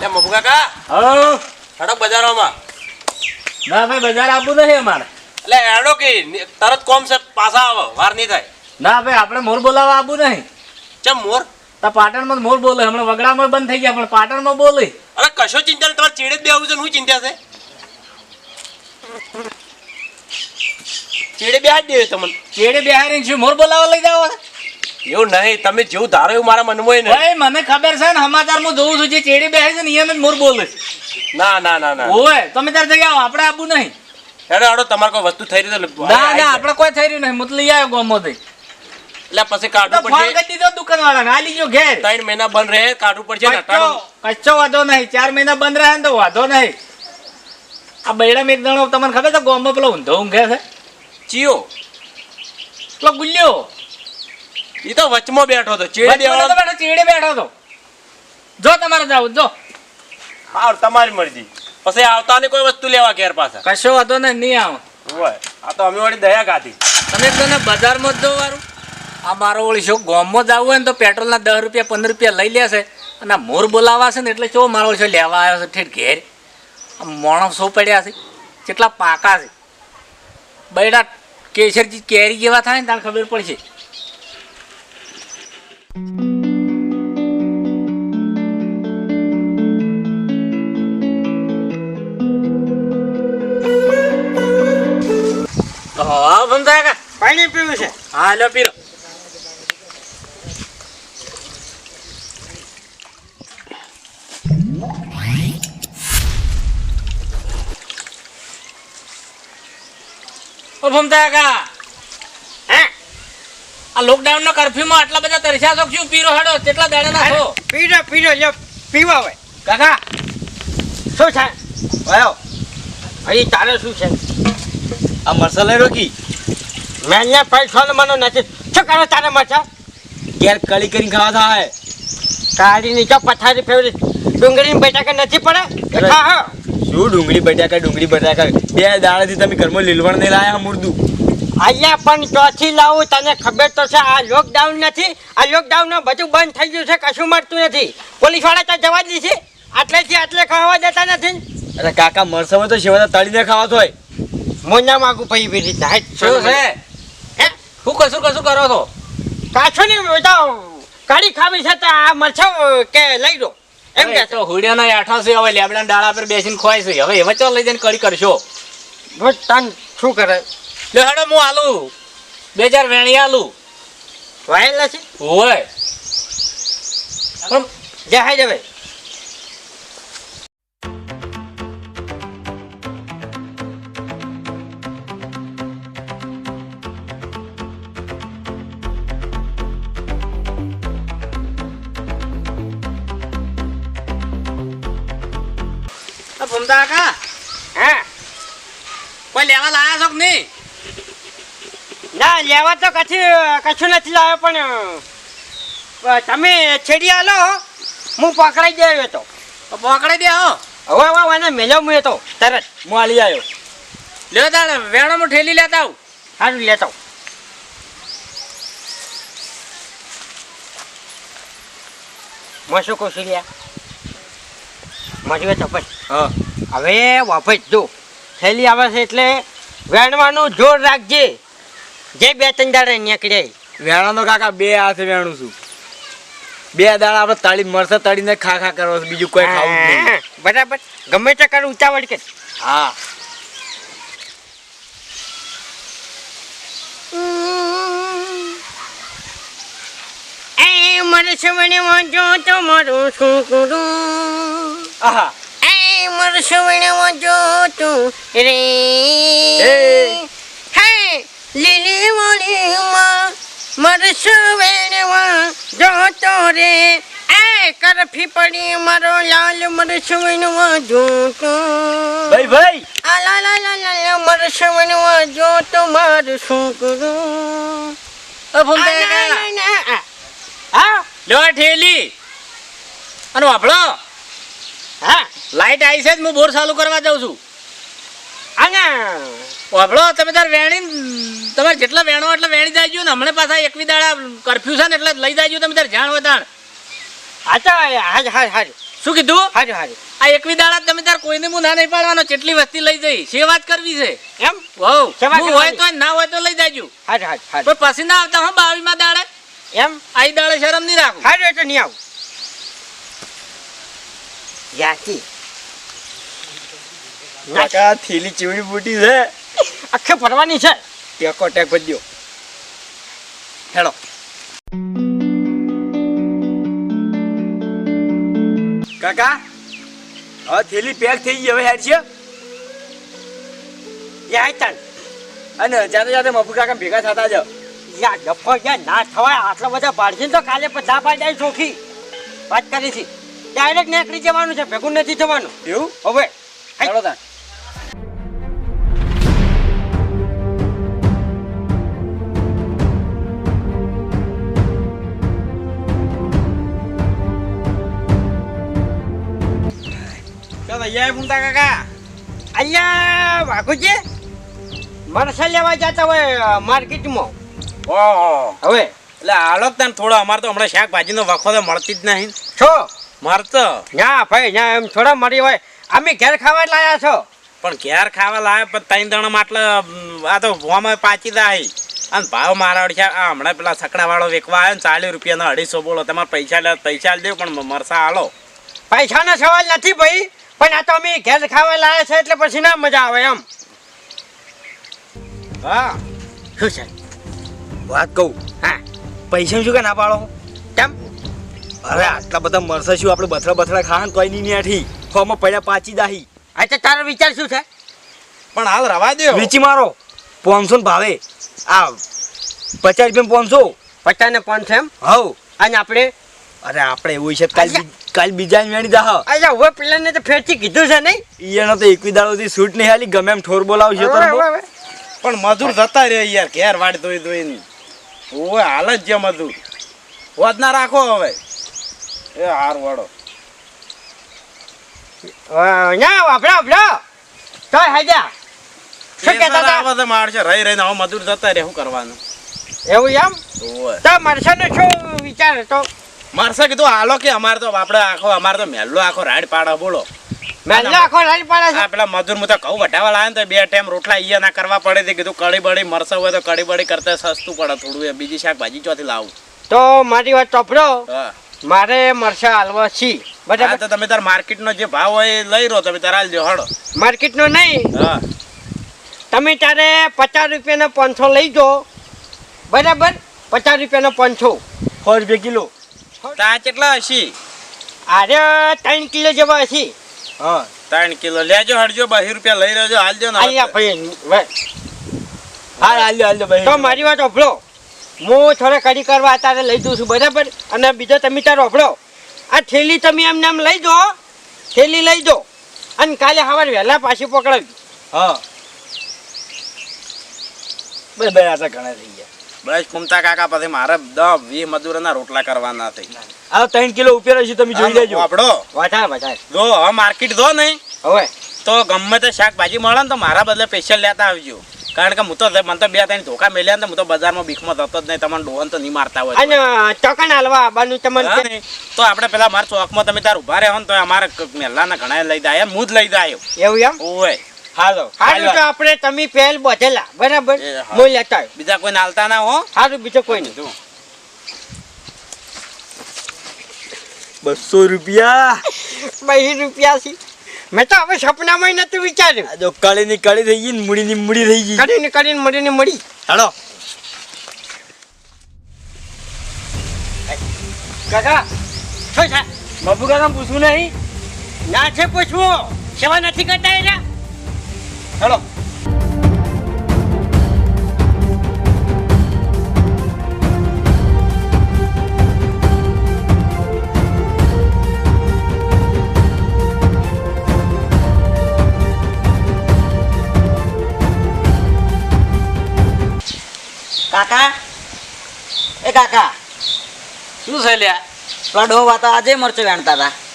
લે મફુ કાકા. હો સડક બજારોમાં. ના ભાઈ બજાર આપવું નહીં અમારે. એટલે એડો કે તરત કોમ છે પાછા આવો વાર નહીં થાય. ના ભાઈ આપણે મોર બોલાવવા આપવું નહીં. ચમ મોર? તો પાટણમાં મોર બોલે હમણાં વગડામાં બંધ થઈ ગયા પણ પાટણમાં બોલે. અરે કશો ચિંતા તમારે ચેડે જ બેહવું છે શું ચિંતા છે? ચેડે બેહાડ દે તમને. ચેડે બિહારી શું મોર બોલાવવા લઈ જાવ એવું નહીં તમે જેવું ધારો એવું મારા મનમાં નહીં ભાઈ મને ખબર છે ને સમાચાર હું જોઉં છું જે ચેડી બેસે છે ને જ મોર બોલે છે. ના ના ના ના. ઓય તમે તાર જગ્યા આપણે આપવું નહીં. અરે આડો તમારે કોઈ વસ્તુ થઈ રહી તો ના ના આપણે કોઈ થઈ રહ્યું નહીં. મતલબ લઈ આવ્યો ગોમોથી એટલે પછી તો પડશે. ફોન કરી દીધો દુકાન વાળાને આ લીજો ઘેર. ત્રણ મહિના બંધ રહે કાઢવું પડશે ને કચ્ચો વાંધો નહીં. ચાર મહિના બંધ રહે ને તો વાંધો નહીં. આ બૈડા એક જણો તમને ખબર છે ગોમમાં પેલો ઊંધો ઊંઘે છે? ચિયો. પેલો ગુલ્યો. એ તો વચમાં બેઠો હતો ચેડે નતો બેઠો, ચેડે બેઠો હતો. જો તમારે જાવ જો. હા તમારી મરજી. પછી આવતા ને કોઈ વસ્તુ લેવા ઘેર પાછા? કશો વાંધો ને નહીં આવ. હોય આ તો અમે વળી દયા કાઢી તમે તો ને બજારમાં જ જો વારું આ મારો વળી શું ગોમમાં જવું હોય ને તો પેટ્રોલના દસ રૂપિયા પંદર રૂપિયા લઈ લેશે. અને આ મોર બોલાવા છે ને એટલે શું મારો વળી શું લેવા આવ્યો છે ઠેઠ ઘેર? આ માણસો પડ્યા છે કેટલા પાકા છે. બૈડા કેસરજી કેરી જેવા થાય ને તારે ખબર પડશે. હા ભમતા કા? પાણી પીવું છે. હા લો પીરો. ઓ ભમતા કા? આ લોકડાઉન નો કર્ફ્યુ માં આટલા બધા તરસ્યા છો શું પીરો હેડો? કેટલા દાડા ના છો? પીજો પીજો લ્યો પીવા હોય. કાકા શું છે? વાયો. અહીં તારે શું છે? આ મસાલા રોકી મેં અહીંયા પૈસા મને નથી. શું કરો તારે મચા ઘેર કળી કરીને ખાવા થાય. કાઢીની જો પથારી ફેવરી. ડુંગળીની બટાકા નથી પડે? હા હા. શું ડુંગળી બટાકા ડુંગળી બટાકા? બે દાડાથી તમે ઘરમાં લીલવણ નહીં લાયા મુર્દું અહીંયા પણ ચોથી લાવું તને ખબર તો છે આ લોકડાઉન નથી. આ લોકડાઉન બધું બંધ થઈ ગયું છે કશું મળતું નથી. પોલીસવાળા તો જવા જ છે આટલેથી આટલે ખાવા દેતા નથી. અરે કાકા મરસા હોય તો સેવા તળીને ખાવા હોય. મોના માગું પછી બી રીતના શું છે? હે? શું કશું કશું કરો છો? કાછો નહીં તો કાઢી ખાવી છે તો આ મરચો કે લઈ દો એમ કે તો હુડિયાના આઠા છે હવે લેબડા ડાળા પર બેસીને ખોય છે. હવે એમાં ચાલ લઈ જઈને કરી કરશો? તન શું કરે? લે હેડો હું આલુ. બે ચાર વેણી આલુ. વાયેલા છે હોય. પણ જહાજ હવે આ ભમતા કાકા? હા. કોઈ લેવા લાયા છો કે નહીં? ના લેવા તો કશું કશું નથી લાવ્યો પણ તમે છેડી આલો હું. પકડાઈ ગયો તો. તો પકડાઈ દે હો. હવે હવે એને મેલ્યો હું તો. તરત હું આલી આવ્યો. લ્યો તારે વેણામાં ઠેલી લેતા આવું. સારું લેતો શું કહું છું મજવે તો પછી હા. હવે વાપસ જો. થેલી આવે છે એટલે વેણવાનું જોર રાખજે. જે બે ત્રણ દાડા નીકળે. વેણાનો કાકા બે હાથે વેણું છું. બે દાડા આપણે તાળી મરસા તળીને ખા ખા કરવા બીજું કોઈ ખાવું નહીં. બરાબર. ગમે તે કર ઉતાવળ કે હા. એ મારે સવણે વાંચો તો મારું શું કરું? આહા. એ મારે સવણે વાંચો તું રે. લીલી વાળીમાં મારે સવણે વાંચો રે. એ કરફી પડી મારો લાલ મારે સવણે વાંચો ભાઈ ભાઈ! આ લા લા લા લા લા મારે સવણે વાંચો તો મારું શું કરું ઓ ભમતા હા? ઠેલી. અને હા. લાઈટ આવી છે જ હું બોર ચાલુ કરવા જાઉં છું. અને વાપડો તમે તાર વેણી તમારે જેટલા વેણો એટલે વેણી જાયજો ને. હમણાં પાછા એકવી દાડા કરફ્યુ છે ને એટલે લઈ જાયજો તમે તાર જાણ હોય તાણ. હાજ હાજ હાજ શું કીધું? હારું હારું આ એકવી દાડા તમે તાર કોઈને હું ના નહીં પાડવાનો કેટલી વસ્તી લઈ જઈ છે વાત કરવી છે. એમ? વહુ હું હોય તો ના હોય તો લઈ જાયજો. હાજ હારું હારું પણ પછી ના આવતા હું બાવીમાં દાડે? એમ? આઈ દાડે શરમ નહીં રાખું. હારું એટલે નહીં આવું. યાકી કાકા થેલી ચીવડી બુટી છે. આખે ફરવાની છે. ટેકો ટેક ભજ્યો હેલો કાકા હવે થેલી પેક થઈ ગઈ હવે હેડ છે. યા તન અને જાતે જાતે મફુ કાકા ભેગા થતા જાવ યા ડફો યા ના થવાય. આટલા બધા પાડશે તો કાલે બધા પાડી જાય ચોખી. વાત કરી છે. ડાયરેક્ટ નીકળી જવાનું છે. ભેગું નથી થવાનું. એવું? હવે. હેડો તાન યાર કાકા. અહીંયા વાઘુજી મરસા લેવા જતા હોય માર્કેટમાં. ઓહો. હવે. એટલે તને થોડો અમારે તો હમણાં શાકભાજીનો વખો તો મળતી જ નહીં. છો? મળતો ના ભાઈ ના એમ થોડા મળી હોય. અમે ઘેર ખાવા લાયા છો. પણ ઘેર ખાવા લાયા પણ ત્રણ દણા માટલે આ તો ભોમાં પાચી જાય. અને ભાવ મારા વળી આ હમણાં પેલા સકડા વાળો વેકવા આવ્યો ને ચાલીસ રૂપિયાનો અઢીસો બોલો. તમારે પૈસા લે પૈસા દેવ પણ મરસા હાલો. પૈસાનો સવાલ નથી ભાઈ. પણ આ તો અમે ઘેર ખાવા લાયા છે એટલે પછી ના મજા આવે એમ. હા. શું છે? વાત કહું. હા. પૈસા શું કે ના પાડો? કેમ? અરે આટલા બધા મળશે શું આપણે બથડા બથડા ખાવાનું કોઈ નહીં નેઠી ફોમાં પડ્યા પાચી દાહી. આ તો તારો વિચાર શું છે? પણ હાલ રવા દે વેચી મારો. પાંચસો ને ભાવે. આ પચાસ રૂપિયા પાંચસો. પચાસ ને પાંચસો એમ? હવ. અને આપણે અરે આપણે એવું છે કાલ કાલ બીજા વેણી જાહ. અચ્છા હવે પેલાને તો ફેરથી કીધું છે નહીં? ઈયાનો તો એકવી દાડોથી શૂટ નહીં હાલી ગમે એમ ઠોર બોલાવશે તો. પણ મજૂર જતા રહ્યો યાર ઘેર વાડી ધોઈ ધોઈને. ઓય હાલ જ જે મજૂર હોદ ના રાખો હવે. એ હાર વાળો. ના વાપરો વાપરો. તો હાજા. શું કહેતા હતા? આવે તો મારશે રહી રહીને હવે મજૂર જતા રહે શું કરવાનું? એવું એમ? તો મરસાનો શું વિચાર હતો? મારસે કીધું હાલો કે અમારે તો આપણે આખો અમારે તો મહેલો આખો રાડ પાડો બોલો. મેલ્લો આખો લાલ પાડે છે. પેલા મજૂર હું તો કહું વટાવા લાવે ને તો બે ટાઈમ રોટલા ઈયા ના કરવા પડે તે કીધું કડી બળી મરસે હોય તો કડી બળી કરતા સસ્તું પડે થોડું એ બીજી શાકભાજી ચોથી લાવું. તો મારી વાત ચોપડો મારે મરસા હાલવા છી. બરાબર? તો તમે તાર માર્કેટનો જે ભાવ હોય એ લઈ રહો તમે તાર હાલજો હળો માર્કેટનો નહીં. હા. તમે તારે પચાસ રૂપિયાનો પાંચસો લઈ જો. બરાબર? પચાસ રૂપિયાનો પાંચસો. સો રૂપિયા કિલો. તો કેટલા હશી? અરે ત્રણ કિલો જેવા હશી. હા ત્રણ કિલો. લેજો હડજો બહી રૂપિયા લઈ રહેજો. હાલજો ને અહીંયા ભાઈ હાલ હા હાલજો હાલ ભાઈ તો મારી વાત ઓભળો હું થોડા કડી કરવા અત્યારે લઈ દઉં છું બરાબર? અને બીજો તમે તારો ઓભળો આ થેલી તમે એમને એમ લઈ દો થેલી લઈ દો. અને કાલે સવારે વહેલા પાછી પકડાવી. હા. બે આ તો ઘણા થઈ બસ કુમતા કાકા પછી મારે દસ વીસ મજૂરોના રોટલા કરવાના થઈ આ ત્રણ કિલો ઉપેરો છે તમે જોઈ લેજો. આપડો. વધારે વધારે. જો હવે માર્કેટ જો નહીં હવે. તો ગમે તે શાકભાજી મળે ને તો મારા બદલે સ્પેશિયલ લેતા આવજો. કારણ કે હું તો મને તો બે ત્રણ ધોકા મેલ્યા ને હું તો બજારમાં ભીખમાં થતો જ નહીં તમને ડોહન તો નહીં મારતા હોય. અને ચોકન હાલવા આવવાનું તમને તો આપણે પેલા મારા ચોકમાં તમે તાર ઊભા રહ્યા ને તો અમારે મેલાના ઘણા લઈ દે હું જ લઈ દે આવ્યો એવું એમ? ઓય. હાલો હાલો. તો આપણે તમે પહેલ બધેલા બરાબર? હું. લેતા બીજા કોઈ નાલતા ના હો? સારું બીજો કોઈ નહીં. બસો રૂપિયા. બહી રૂપિયા છે. મેં તો હવે સપનામાં નતું વિચાર્યું. આ જો કળી ની કળી થઈ ગઈ ને મૂડી ની મૂડી થઈ ગઈ. કરીને કરીને મળીને મળી હાલો. કાકા શું છે? બાપુ કાકા પૂછવું નહીં? ના છે પૂછવું. સેવા નથી કરતા એના હાલો. કાકા? એ કાકા. શું છે લ્યા ડોહ વાતા આજે મરચો વેણતા હતા.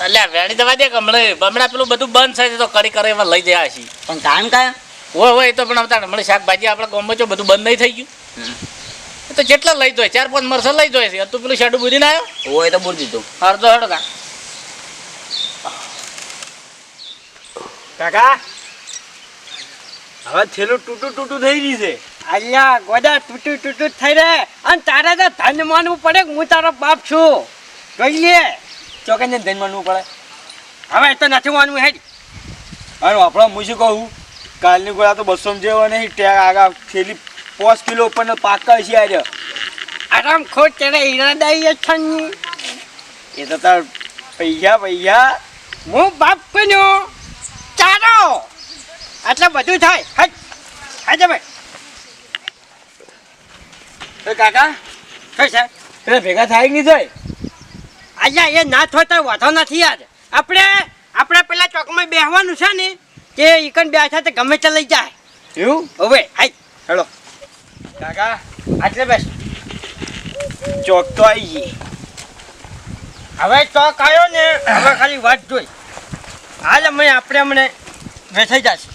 અલ્યા વેણી દવા દે હમણાં? હમણાં પેલું બધું બંધ થાય તો કરી કરે એમાં લઈ જયા છીએ પણ ટાઈમ કાય હોય હોય તો પણ અવતાર હમણાં શાકભાજી આપણે ગામમાં બધું બંધ નહીં થઈ ગયું. એ તો જેટલા લઈ દો ચાર પાંચ મરસા લઈ દો છે. તું પેલું શાડું બુરીને આવ્યો? હોય તો બુરી દીધું. અડધો હડો કા? કાકા હવે છેલ્લું તૂટું તૂટું થઈ ગયું છે. અહીંયા ગોડા તૂટું તૂટું થઈ રહે. અને તારે તો ધન માનવું પડે હું તારો બાપ છું. જોઈ ચોકને ધન માનવું પડે. હવે તો નથી માનવું, હેડ. અને આપણા હું શું કહું? કાલની ગોળા તો બસો જેવો નહીં ટેગ આગળ છેલ્લી પાંચ કિલો ઉપરનો પાકા છે આજે. આરામ ખોટ તેને ઈરાદાઈ છે ને. એ તો તાર પૈસા પૈસા હું બાપ બન્યો ચાલો એટલે બધું થાય. હટ હાજે ભાઈ એ કાકા, કઈ સાહેબ? પેલા ભેગા થાય કે નહીં થાય? અલ્યા એ ના થાય તો વાંધો નથી યાર આપણે આપણે પેલા ચોકમાં બેહવાનું છે ને કે ઈકન બેઠા તો ગમે તે લઈ જાય. એવું? હવે હાઈ હેલો કાકા આટલે બેસ. ચોક તો આવી ગઈ. હવે ચોક આવ્યો ને હવે ખાલી વાત જોઈ. હાલ અમે આપણે અમને બેસાઈ જશે.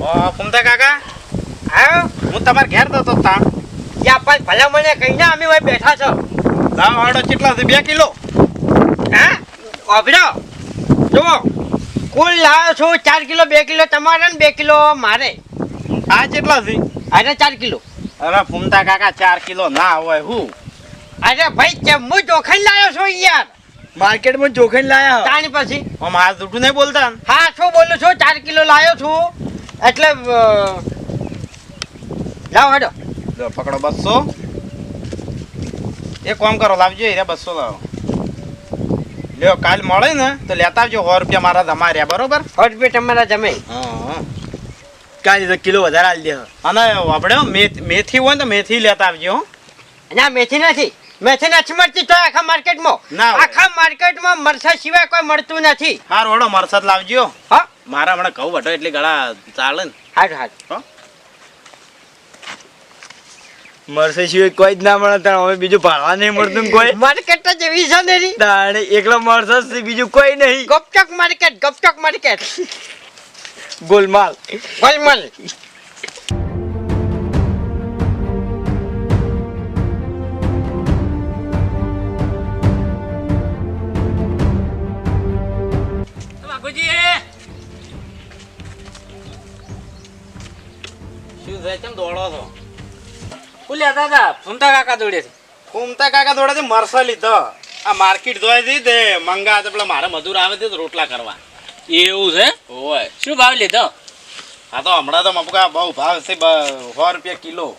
ઓ ફૂમતા કાકા. આવ્યો હું તમારે ઘેર તો તો યા પણ ભલે મને કહીને અમે ભાઈ બેઠા છો. લાવ વાડો કેટલા છે? બે કિલો? હા? અભરો જુઓ. કુલ લાવ્યો છું ચાર કિલો બે કિલો તમારે ને બે કિલો મારે. આ કેટલા છે? અરે ચાર કિલો. અરે ફૂમતા કાકા ચાર કિલો ના હોય હું? અરે ભાઈ કેમ હું ચોખાઈ લાવ્યો છું યાર? માર્કેટમાં જોખમ લાયા તાણી પછી? આમ હાથ જૂઠું નહીં બોલતા હા શું બોલું છું? ચાર કિલો લાવ્યો છું. એટલે લાવો હાડો. લો પકડો બસો. એક કામ કરો લાવજો એ બસો લાવો લ્યો કાલ મળે ને તો લેતા આવજો સો રૂપિયા મારા જમા રહ્યા બરોબર? સો રૂપિયા તમારા જમે હા કાલે તો કિલો વધારે આલી દે અને આપણે મેથી હોય ને તો મેથી લેતા આવજો હો. ના મેથી નથી. મેથી નથી મળતી તો આખા માર્કેટમાં. ના. આખા માર્કેટમાં મરસા સિવાય કોઈ મળતું નથી. હા રોડો મરસા લાવજો. હા? મારા હમણાં કહું વટો એટલે ગળા ચાલે ને. હારું હારું. મરસે સિવાય કોઈ જ ના મળે તાણ હવે બીજું ભાડવા નહીં મળતું કોઈ. માર્કેટ જ એવી છે ને તાણે એકલો મરસે છે બીજું કોઈ નહીં. ગપચક માર્કેટ ગપચક માર્કેટ. ગોલમાલ. ગોલમાલ. શું છે કેમ દોડો છો? બોલ્યા દાદા ફૂમતા કાકા જોડે છે. ફૂમતા કાકા દોડે મરસા લીધો. આ માર્કેટ જોઈ દી તે મંગા તો પેલા મારા મજૂર આવે છે રોટલા કરવા. એવું છે? હોય શું ભાવ લીધો? હા તો હમણાં તો મપકા બહુ ભાવ છે સો રૂપિયા કિલો.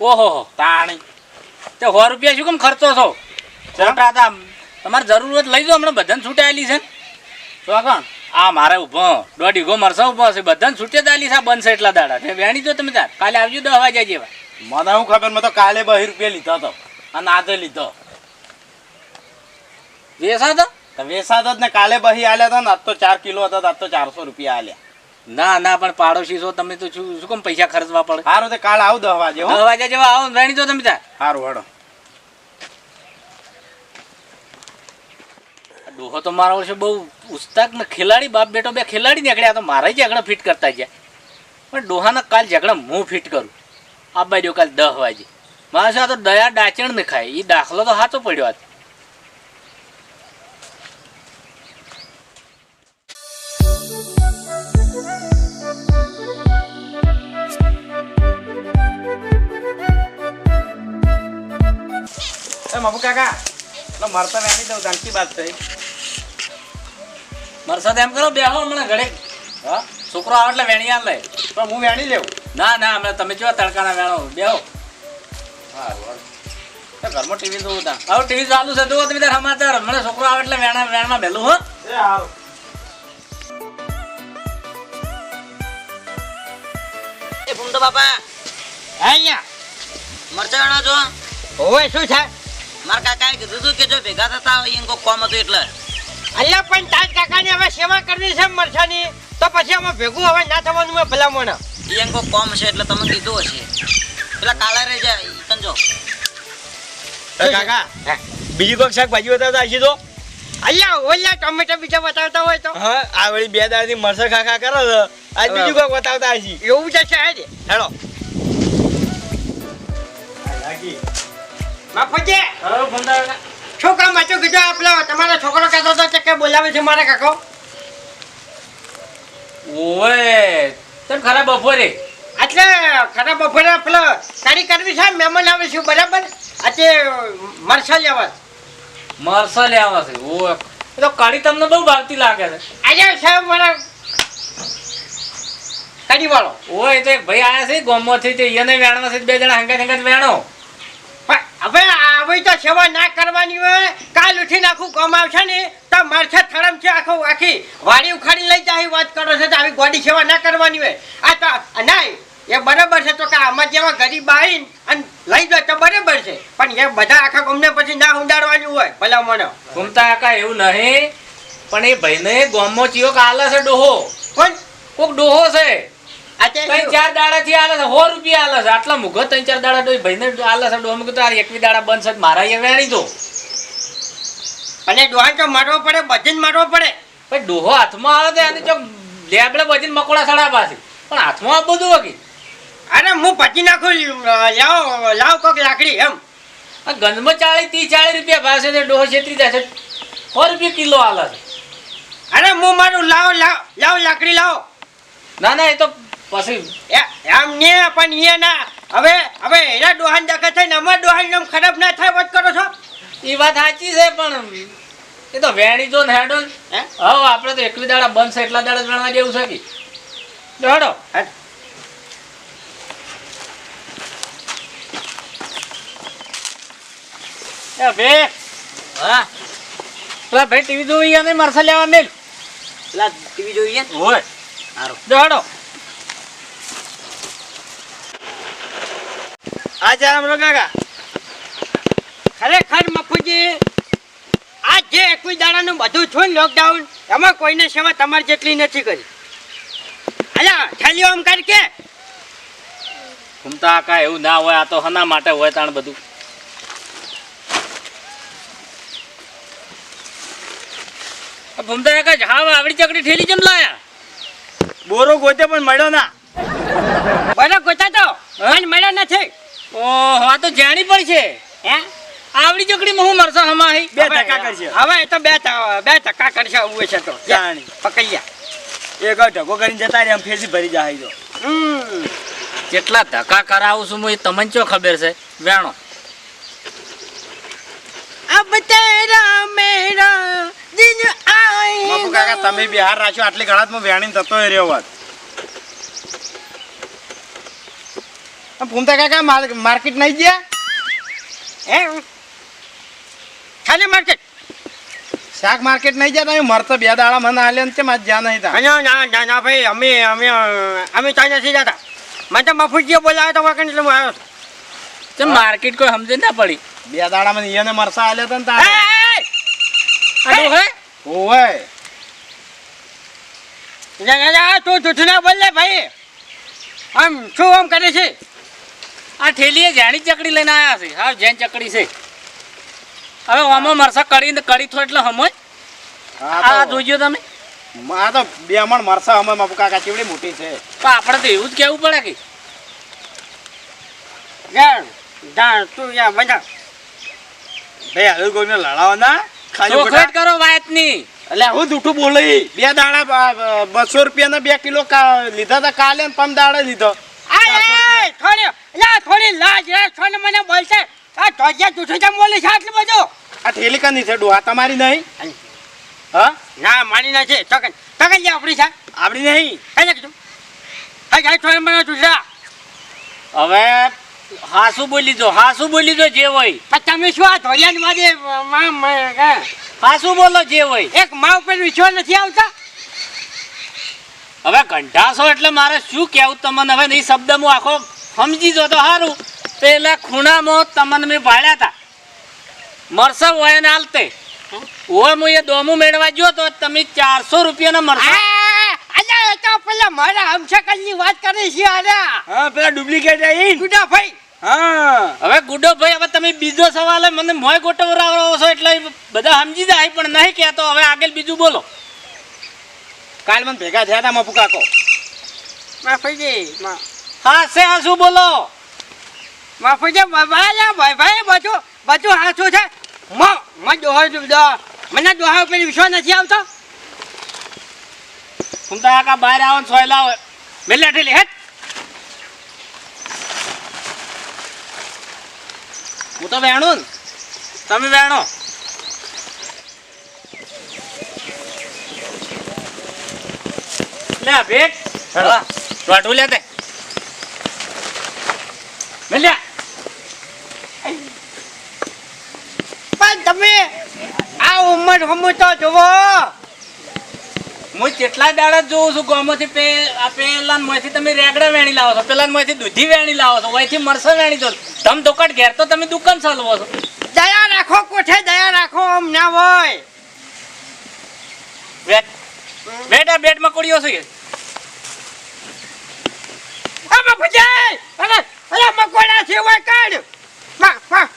ઓહો. તાણી. તે સો રૂપિયા શું કેમ ખર્ચો છો? ખોટા હતા તમારે જરૂરત લઈ દો હમણાં બધાને છૂટાયેલી છે તો કોણ? આ મારે ઊભો. દોઢ ઈગો મરસા ઊભો હશે બધાને છૂટે દાલી છે બનશે એટલા દાડા. તે વેણી દો તમે તાર. કાલે આવજો દસ વાગ્યા જેવા. મને શું ખબર? મેં તો કાલે બહી રૂપિયા લીધો હતો. અને આજે લીધો. વેસાતો? તો તો જ ને કાલે બહી આલ્યા હતા ને આજ તો ચાર કિલો હતા આજ તો ચારસો રૂપિયા આલ્યા. ના ના પણ પાડોશી છો તમે તો શું શું કેમ પૈસા ખર્ચવા પડે? સારું તે કાલ આવું હો. દસ વાગ્યા જેવા આવો રણી જો તમે ત્યાં? સારું હડો ડોહો તો મારા વર્ષે બહુ ઉસ્તાક ને ખેલાડી બાપ બેટો બે ખેલાડી નીકળ્યા તો મારા ઝઘડા ફિટ કરતા ગયા. પણ ડોહાના કાલ ઝઘડા હું ફિટ કરું? આ બાજુ કાલ દસ વાગે. મારા સાથે તો દયા ડાચણ ને ખાય. એ દાખલો તો સાચો પડ્યો હતો મબુ કાકા લો મરતા વેણી દઉં જાનકી વાત થઈ. મારા સાથે એમ કરો બેહો હમણાં ઘરે. હા? છોકરો આવે એટલે વેણી આ લે પણ હું વેણી લેવું. ના ના હમણાં તમે જો તડકાના વેળો? બેહો. ઘરમાં ટીવી જોવું તા હવે ટીવી ચાલુ છે જુઓ તમે તાર સમાચાર. મને છોકરો આવે એટલે વેણા વેણમાં બેલું હો. એ ફૂમતો બાપા. અહીંયા. મરચા વેણો છો? હોવે શું છે? મારા કાકાએ કીધું હતું કે જો ભેગા થતા હોય એમ કોઈ કોમ હતું એટલે. અલ્યા પણ તાજ કાકાની હવે સેવા કરવી છે મરસાની તો પછી આમાં ભેગું હવે ના થવાનું મેં ભલામણ. એમ કોઈ કોમ છે એટલે તમે કીધું હશે. પેલા કાળા રે જાય એ કાકા બીજી કોઈક શાકભાજી બતાવતા હશે તો? અલ્યા ઓલ્યા ટમેટા બીજા બતાવતા હોય તો. હા આ વળી બે દાડાથી મરસા ખાખા કરો આજ બીજું કોઈ બતાવતા હશે. એવું છે હાજે હેલો બાપુજી શું કામ હતું કીધું આ પેલો તમારો છોકરો કહેતો હતો કે કે બોલાવે છે મારા કાકો? ઓવે તને ખરા બપોરે? એટલે ખરા બપોરે પેલો કાઢી કરવી છે મહેમાન આવે છે બરાબર? આજે મરસા લેવા. મરસા લેવા છે ઓવે તો કઢી તમને બહુ ભાવતી લાગે છે. આજે સાહેબ મારા કાઢી વાળો ઓય તો ભાઈ આયા છે ગોમમાંથી તે એને વેણવા છે બે જણા હંગા હંગા વેણો. પણ હવે આવી તો સેવા ના કરવાની હોય. કાલ ઉઠીને આખું કામ આવશે ને તો મારછા થરમ છે આખું આખી. વાડી ઉખાડી લઈ જાય વાત કરો છો તો આવી ગોડી સેવા ના કરવાની હોય. આ તો ના એ બરાબર છે તો કે આમાં જેવા ગરીબ આવીને અને લઈ જાય તો બરાબર છે. પણ એ બધા આખા ગમને પછી ના ઉડાડવાનું હોય ભલા મને ઘૂમતા આખા એવું નહીં પણ એ ભાઈને ગોમો ચિયો કાલે છે ડોહો. પણ કોક ડોહો છે. ત્રણ ચાર દાડા થી આલે છે સો રૂપિયા આલે છે. આટલા મુગો ત્રણ ચાર દાડા ડોહી ભાઈને આલે છે ડોહો મેં કીધું એકવી દાડા બંધ મારા અહીંયા વેણી દો. અને ડોહાન તો મારવો પડે જ મારવો પડે. ડોહો હાથમાં આવે તો એની ચોક લેબડે બજીને મકોડા સડા પાસે પણ હાથમાં આ બધું વગી અરે હું પછી નાખું લાવો લાવ કોક લાકડી એમ. આ ગંજમાં ત્રીસ ચાળીસ રૂપિયા ભાવ છે તે ડોહો છેતરી જશે સો રૂપિયા કિલો આલે છે. અરે હું મારું લાવ લાવ લાવ લાકડી લાવો. ના ના એ તો પછી એમ ને પણ એ ના. હવે હવે એના ડોહાન દાખલ થઈને અમારા ડોહાન નામ ખરાબ ના થાય વાત કરો છો? એ વાત સાચી છે પણ એ તો વેણી જો ને હેડો હે? હવે આપણે તો એકલી દાડા છે એટલા દાડા જ વેણવા જેવું છે કે હેડો. હેડ. એ બે હા? પેલા ભાઈ ટીવી જોઈ ને મરસા લેવા મેલ. પેલા ટીવી જોઈએ હોય. સારું જો હેડો. આ જરા કાકા. ખરેખર મફુજી આ જે એકવીસ દાડાનું બધું છું ને લોકડાઉન એમાં કોઈને સેવા તમારી જેટલી નથી કરી. અલ્યા આમ કર કે? ઘૂમતા કાંઈ એવું ના હોય આ તો હના માટે હોય તાણ બધું. આ ઘૂમતા કાંઈ હા આવડી ચકડી ઠેલી કેમ લાયા? બોરો ગોતે પણ મળ્યો ના. બરો ગોતા તો મને મળ્યા નથી. ઓહો આ તો જાણી પડશે હે? આવડી ચોકડીમાં હું મરસો હમાહી? બે ટકા કરશે હવે એ તો બે બે ટકા કરશે ઉવે છે તો. જાણી. પકૈયા એક ઢગો કરીને જતા રે એમ ફેસી ભરી જાય જો. હમ. જેટલા ધક્કા કરાવું છું હું એ તમને ચો ખબર છે? વેણો. અબ તેરા મેરા દિન બાપુ કાકા તમે બિહાર રાખ્યો આટલી ઘણાતમાં વેણીને થતો રહ્યો વાત. ફૂમતા કાકા માર્કેટ નહીં ગયા? હે? ખાલી માર્કેટ. શાક માર્કેટ નહીં ગયા તમે મરતો બે દાડા મને આલે ને મારે જ્યાં નહીં તા? ના ના ના ના ભાઈ અમે અમે અમે ત્યાં નથી જતા. મને તો મફુજીએ બોલાવ્યો તો વાકણ એટલે હું આવ્યો તો માર્કેટ કોઈ સમજે ના પડી? બે દાડા મને ઈયોને મરસા આલ્યા હતા ને તારે. ઓય જા, જા, જા, તું જૂઠું ના બોલ ભાઈ. આમ શું આમ કરે છે? આ ઠેલીએ જાણી ચકડી લઈને આવ્યા છે. હા જેન ચકડી છે. હવે આમાં મરસા કડી કરી થો એટલે સમજ આ જોજો તમે. આ તો બે મણ મરસા અમે બાપુ કાકા ચીવડી મોટી છે. તો આપણે તો એવું જ કેવું પડે કે જા, જા, તું યા બધા. ભાઈ હવે કોઈને લડાવો ના. ખાલી ચોખવટ કરો વાતની. એટલે હું જૂઠું બોલી. બે દાડા બસો રૂપિયાના બે કિલો લીધા હતા. કાલે ને પમ દાડે લીધો. આ એ, થોડી લા થોડી લાજ રે થોડી મને બોલશે. આ ધોજ્યા જૂઠું જેમ બોલે છે આટલું બધું. આ ઠેલી કની છે ડોહા તમારી નહીં? હા? ના મારી નથી તકન તકન જે આપણી છે. આપડી નહીં? કઈ કીધું? હા જાય થોડી મને જૂઠા હવે હાસુ બોલી દો હાસુ બોલી દો જે હોય. પણ તમે શું આ ધોરિયાની વાદે માં માં, હે? હાસુ બોલો જે હોય. એક મા ઉપર વિશ્વાસ નથી આવતા? હવે કંઠાસો એટલે મારે શું કહેવું તમને? હવે નહીં શબ્દ હું આખો સમજી જો તો સારું. પેલા ખૂણામાં તમને મેં ભાડ્યા હતા. મરસા હોય ને હાલતે હોય હું એ દોમું મેળવા ગયો તો તમે ચારસો રૂપિયાના મરસા. આ, અલ્યા એ તો પેલા મારા હમશકલની વાત કરે છે હા પેલા ડુપ્લિકેટ આવી ગુડા ભાઈ હા. હવે ગુડો ભાઈ હવે તમે બીજો સવાલ મને મોય ગોટવરાવો છો એટલે બધા સમજી જાય પણ નહીં કહેતો. હવે આગળ બીજું બોલો. કાલ મને ભેગા થયા હતા મપુ કાકો. માફીજી હા છે હા શું બોલો? માફીજી બાબા ભાઈ ભાઈ બધું બધું હાથું છે. મ મો દોહો મને દોહા ઉપર વિશ્વાસ નથી આવતો. હું તો આકા બહાર આવો ને સોયલા હોય. મેલ્યા ઠેલી હેટ હું તો વેણું તમે વેણો. લે ભેટ. રોટું લે તે. મેલ્યા. પણ તમે આ ઉંમર હમું તો જુઓ. હું કેટલા દાડા જોઉં છું ગામમાંથી પે આ પેલા માંથી તમે રેગડા વેણી લાવો છો પેલા માંથી દૂધી વેણી લાવો છો અહીંથી મરસા વેણી દો ધોકટ ઘેર તો તમે દુકાન ચાલવો છો. દયા રાખો કોઠે દયા રાખો આમ ના હોય. બેટ બેટા છે ભજાય અરે અરે મકોડા છે હોય કાઢ! માં માં.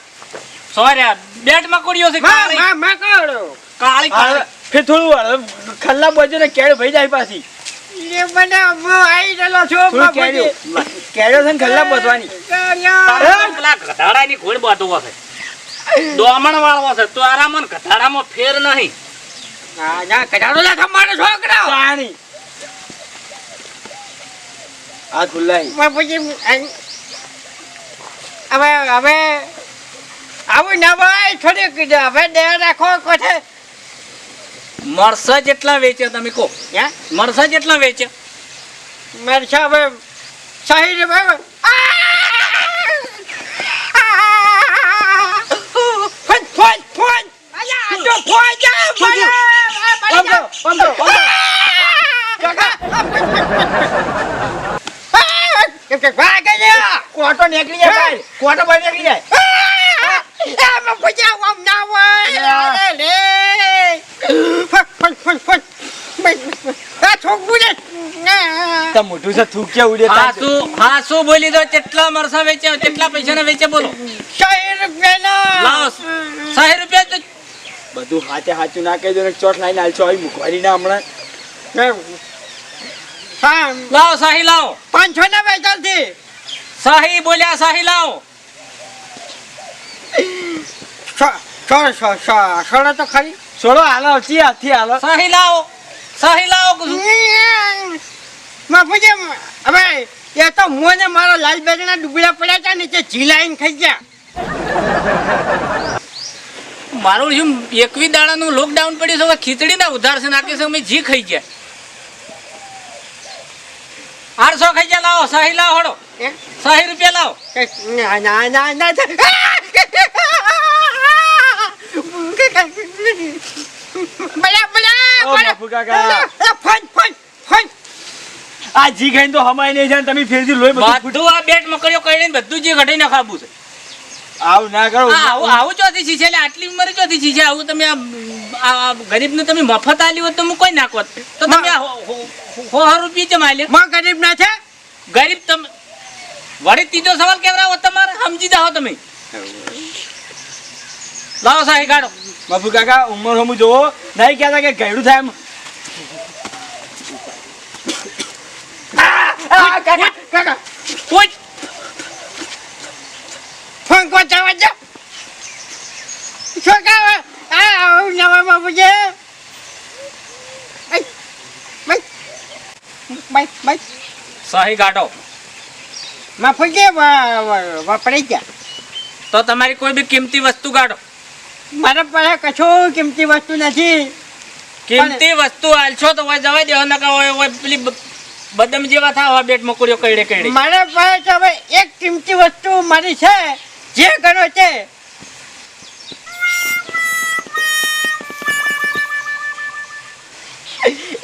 સોર્યા બેટમાં છે કાળી. માં માં કાળી કાળી. ફેર થોડું ખલ્લા બાજુ ને કેળ ભાઈ જાય પાછી. એ મને હું આવી ગયેલો છું બાપુજી. કેળ્યો કેળ્યો છે ખલ્લા બધવાની કાળિયા. તારા પેલા ઘોડ બાંધવો છે. દોમણ વાળો છે. તો આરામ ઘટાડામાં ફેર નહીં. ના તમારો છોકરા પાણી. આ ખુલ્લાઈ બાપુજી અન- હવે હવે આવું ના ભાઈ થોડીક હવે દયા રાખો કોઠે મરસા જેટલા વેચ્યો તમે કહો હે મરસા જેટલા વેચ્યો મરસા હવે સાહી રે ભાઈ ફોન ફોન ફોન પંદરો, પંદરો, પંદરો. કોટો નીકળી જાય બહાર. કોટો બહાર નીકળી જાય. તો મોઢું છે થૂક છે ઉડે તાર. હાસુ હાસુ બોલી દો? કેટલા મરસા વેચે કેટલા પૈસાના વેચે બોલો. લાવો સાહીઠ રૂપિયા તો બધું હાથે હાચું ના કહી દો ને ચોટ લાઈને હાલશો. આવી મૂકવાની ના હમણાં. લાવો સાહી લાવો. પાંચસો ના બેથી સાહી બોલ્યા સાહી લાવો. છોડો તો ખરી. છોડો હાલો ચી હાથી હાલો. સાહી લાવો સાહી લાવો માફી હવે એ તો મોને મારો લાલ બેગના ડુબળા પડ્યા હતા ને તે ઝીલાઈને ખાઈ ગયા. મારું શું એકવી દાડાનું લોકડાઉન પડ્યું છે ખીચડી ના ઉધાર છે નાખી છે અમે જી ખાઈ ગયા. આઠસો ખાઈ ગયા લાવો સાહી લાવો હડો? સાહી રૂપિયા લાવો. ના ના ના ના આ જી ખાઈને તો હમાય નહીં જાય તમે ફેરથી લોહી બધું ફૂટ- આ બેટ મકડીઓ કરીને બધું જે ઘટીને ખાવું છે આવું ના કરો. આવું આવું ચોથી ચીજ એટલે આટલી ઉંમરે ચોથી ચીજ આવું તમે આ- આ ગરીબને તમે મફત આલી હોત તો હું કોઈ નાખોત. તો તમે આ હો- હો- હો હો રૂપિયા ચમ આલ્યા? માં ગરીબ ના છે? ગરીબ તમે વળી ત્રીજો સવાલ કેવડાવો તમારે? સમજી જાઓ તમે. લાવો સાહેબ બાપુ કાકા ઉંમર હમું જોવો. નહીં કહેતા કે ગયડું થાય એમ. કાકા. કોઈ આ નવા બાબુજી સાહી કાઢો ગયા. તો તમારી કોઈ બી કિંમતી વસ્તુ કાઢો મારા પાસે કશું કિંમતી વસ્તુ નથી. કિંમતી વસ્તુ આલશો તો હોય જવા દેવા નકા હોય હોય પેલી બદમ જેવા થાવ બેટ મકડીઓ કઈડે કઈડે મારા પાસે હવે એક કિંમતી વસ્તુ મારી છે. જે કરો છે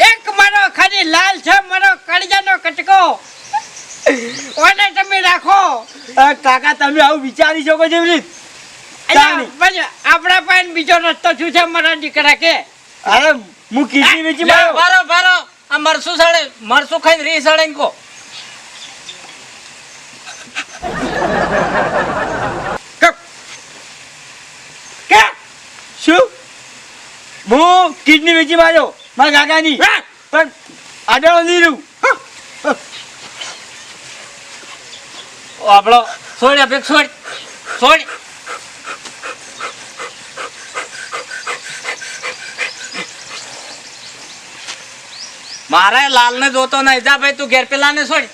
એક મારો ખાલી લાલ છે મારો કળજાનો કટકો. ઓને તમે રાખો. કાકા તમે આવું વિચારી શકો છો આપણા પાસે બીજો રસ્તો શું છે મારા દીકરા કે? અરે હું કીધી વેચી મારો ભારો ભારો આ મરસું સડે મરસું ખાઈને રી સડે કે શું? બો કિડની વેચી માર્યો મારા કાકાની પણ આડાળો નહીં રહ્યું આપણો છોડ અભેક છોડ છોડ મારા લાલને જોતો નહીં. જા ભાઈ તું ઘેર પેલાને છોડ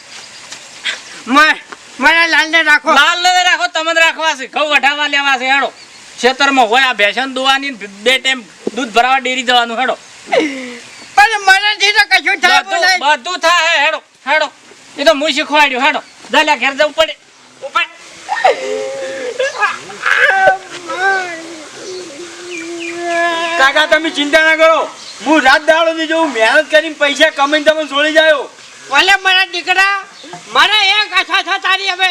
મારા લાલને રાખો. લાલ લાલને રાખો તમને રાખવા છે. ઘઉં વઢાવા લેવા છે હેડો. ખેતરમાં હોય આ ભેસન દુવાની બે ટાઈમ દૂધ ભરાવા ડેરી જવાનું હેડો. પણ મને તો કશું થાય બધું બધું થાય હેડો હેડો. એ તો હું શીખવાડ્યું હેડો. દાલ્યા ઘેર જવું પડે ઉપર. કાકા તમે ચિંતા ના કરો. હું રાત દાડો ની જોઉં મહેનત કરીને પૈસા કમાઈને તમે છોડી જાયો ભલે મારા દીકરા મારે એક આશા છે તારી હવે.